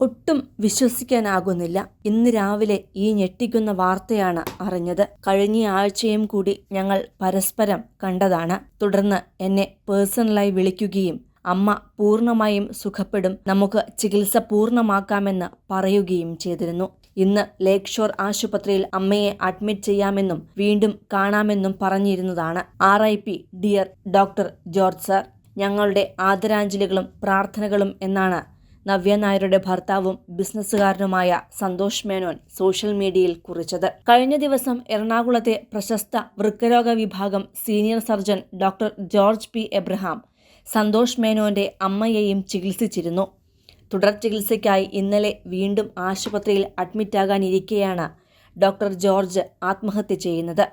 ഒട്ടും വിശ്വസിക്കാനാകുന്നില്ല. ഇന്ന് രാവിലെ ഈ ഞെട്ടിക്കുന്ന വാർത്തയാണ് അറിഞ്ഞത്. കഴിഞ്ഞ ആഴ്ചയും കൂടി ഞങ്ങൾ പരസ്പരം കണ്ടതാണ്. തുടർന്ന് എന്നെ പേഴ്സണലായി വിളിക്കുകയും അമ്മ പൂർണമായും സുഖപ്പെടും. നമുക്ക് ചികിത്സ പൂർണമാക്കാമെന്ന് പറയുകയും ചെയ്തിരുന്നു. ഇന്ന് ലേക്ക് ഷോർ ആശുപത്രിയിൽ അമ്മയെ അഡ്മിറ്റ് ചെയ്യാമെന്നും വീണ്ടും കാണാമെന്നും പറഞ്ഞിരുന്നതാണ് R I P dear doctor George sir. ഞങ്ങളുടെ ആദരാഞ്ജലികളും പ്രാർത്ഥനകളും എന്നാണ് നവ്യ നായരുടെ ഭർത്താവും ബിസിനസ്സുകാരനുമായ സന്തോഷ് മേനോൻ സോഷ്യൽ മീഡിയയിൽ കുറിച്ചത്. കഴിഞ്ഞ ദിവസം എറണാകുളത്തെ പ്രശസ്ത വൃക്കരോഗ വിഭാഗം senior surgeon doctor George P. Abraham Santhosh മേനോന്റെ അമ്മയെയും ചികിത്സിച്ചിരുന്നു. തുടർ ചികിത്സയ്ക്കായി ഇന്നലെ വീണ്ടും ആശുപത്രിയിൽ അഡ്മിറ്റാകാനിരിക്കെയാണ് ഡോക്ടർ ജോർജ് ആത്മഹത്യ ചെയ്യുന്നത്.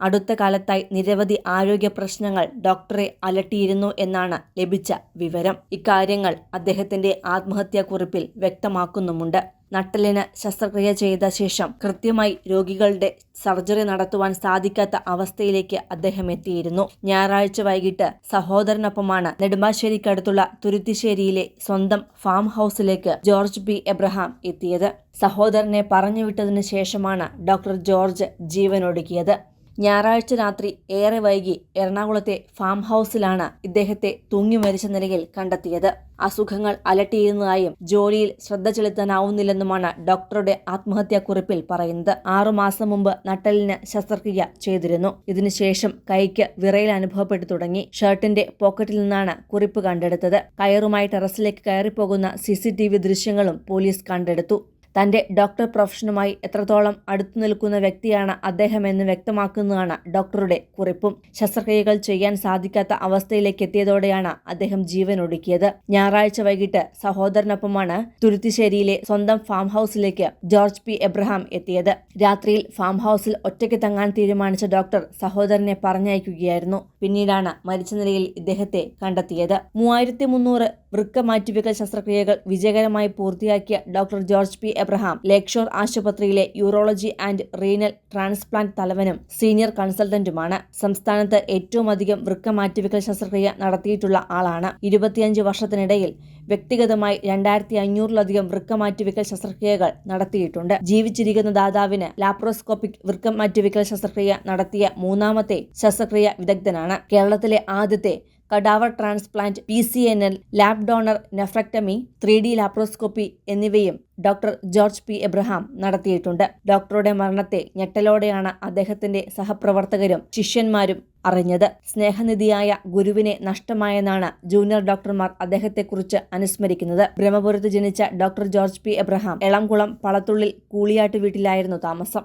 അടുത്ത കാലത്തായി നിരവധി ആരോഗ്യ പ്രശ്നങ്ങൾ ഡോക്ടറെ അലട്ടിയിരുന്നു എന്നാണ് ലഭിച്ച വിവരം. ഇക്കാര്യങ്ങൾ അദ്ദേഹത്തിന്റെ ആത്മഹത്യാക്കുറിപ്പിൽ വ്യക്തമാക്കുന്നുമുണ്ട്. നട്ടലിന് ശസ്ത്രക്രിയ ചെയ്ത ശേഷം കൃത്യമായി രോഗികളുടെ സർജറി നടത്തുവാൻ സാധിക്കാത്ത അവസ്ഥയിലേക്ക് അദ്ദേഹം എത്തിയിരുന്നു. ഞായറാഴ്ച വൈകിട്ട് സഹോദരനൊപ്പമാണ് നെടുമ്പാശ്ശേരിക്കടുത്തുള്ള തുരുത്തിശ്ശേരിയിലെ സ്വന്തം ഫാം ഹൗസിലേക്ക് ജോർജ് ബി എബ്രഹാം എത്തിയത്. സഹോദരനെ പറഞ്ഞുവിട്ടതിനു ശേഷമാണ് ഡോക്ടർ ജോർജ് ജീവനൊടുക്കിയത്. ഞായറാഴ്ച രാത്രി ഏറെ വൈകി എറണാകുളത്തെ ഫാം ഹൗസിലാണ് ഇദ്ദേഹത്തെ തൂങ്ങി മരിച്ച നിലയിൽ കണ്ടെത്തിയത്. അസുഖങ്ങൾ അലട്ടിയിരുന്നതായും ജോലിയിൽ ശ്രദ്ധ ചെലുത്താനാവുന്നില്ലെന്നുമാണ് ഡോക്ടറുടെ ആത്മഹത്യാക്കുറിപ്പിൽ പറയുന്നത്. ആറുമാസം മുമ്പ് നട്ടലിന് ശസ്ത്രക്രിയ ചെയ്തിരുന്നു. ഇതിനുശേഷം കൈക്ക് വിറയിൽ അനുഭവപ്പെട്ടു തുടങ്ങി. ഷർട്ടിന്റെ പോക്കറ്റിൽ നിന്നാണ് കുറിപ്പ് കണ്ടെടുത്തത്. കയറുമായി ടെറസിലേക്ക് കയറിപ്പോകുന്ന സി സി ടി വി ദൃശ്യങ്ങളും പോലീസ് കണ്ടെടുത്തു. തന്റെ ഡോക്ടർ പ്രൊഫഷനുമായി എത്രത്തോളം അടുത്തു നിൽക്കുന്ന വ്യക്തിയാണ് അദ്ദേഹമെന്ന് വ്യക്തമാക്കുന്നതാണ് ഡോക്ടറുടെ കുറിപ്പും. ശസ്ത്രക്രിയകൾ ചെയ്യാൻ സാധിക്കാത്ത അവസ്ഥയിലേക്ക് എത്തിയതോടെയാണ് അദ്ദേഹം ജീവൻ ഒടുക്കിയത്. ഞായറാഴ്ച വൈകിട്ട് സഹോദരനൊപ്പമാണ് തുരുത്തിശ്ശേരിയിലെ സ്വന്തം ഫാം ഹൗസിലേക്ക് ജോർജ് പി. എബ്രഹാം എത്തിയത്. രാത്രിയിൽ ഫാം ഹൗസിൽ ഒറ്റയ്ക്ക് തങ്ങാൻ തീരുമാനിച്ച ഡോക്ടർ സഹോദരനെ പറഞ്ഞയക്കുകയായിരുന്നു. പിന്നീടാണ് മരിച്ച നിലയിൽ ഇദ്ദേഹത്തെ കണ്ടെത്തിയത്. മൂവായിരത്തി മുന്നൂറ് വൃക്ക മാറ്റിവെക്കൽ ശസ്ത്രക്രിയകൾ വിജയകരമായി പൂർത്തിയാക്കിയ doctor George P. Abraham Lakeshore ആശുപത്രിയിലെ യൂറോളജി ആൻഡ് റീനൽ ട്രാൻസ്പ്ലാന്റ് തലവനും സീനിയർ കൺസൾട്ടന്റുമാണ്. സംസ്ഥാനത്ത് ഏറ്റവും അധികം വൃക്ക മാറ്റിവെക്കൽ ശസ്ത്രക്രിയ നടത്തിയിട്ടുള്ള ആളാണ്. ഇരുപത്തിയഞ്ച് വർഷത്തിനിടയിൽ വ്യക്തിഗതമായി രണ്ടായിരത്തി അഞ്ഞൂറിലധികം വൃക്ക മാറ്റിവെക്കൽ ശസ്ത്രക്രിയകൾ നടത്തിയിട്ടുണ്ട്. ജീവിച്ചിരിക്കുന്ന ദാതാവിന് ലാപ്രോസ്കോപ്പിക് വൃക്ക മാറ്റിവെക്കൽ ശസ്ത്രക്രിയ നടത്തിയ മൂന്നാമത്തെ ശസ്ത്രക്രിയ വിദഗ്ധനാണ്. കേരളത്തിലെ ആദ്യത്തെ cadaver transplant P C N L lab donor nephrectomy three D laparoscopy എന്നിവയും ഡോക്ടർ ജോർജ് പി എബ്രഹാം നടത്തിയിട്ടുണ്ട്. ഡോക്ടറുടെ മരണത്തെ ഞെട്ടലോടെയാണ് അദ്ദേഹത്തിന്റെ സഹപ്രവർത്തകരും ശിഷ്യന്മാരും അറിഞ്ഞത്. സ്നേഹനിധിയായ ഗുരുവിനെ നഷ്ടമായെന്നാണ് ജൂനിയർ ഡോക്ടർമാർ അദ്ദേഹത്തെക്കുറിച്ച് അനുസ്മരിക്കുന്നത്. ബ്രഹ്മപുരത്ത് ജനിച്ച doctor George P Abraham Elamkulam പളത്തുള്ളിൽ കൂളിയാട്ട് വീട്ടിലായിരുന്നു താമസം.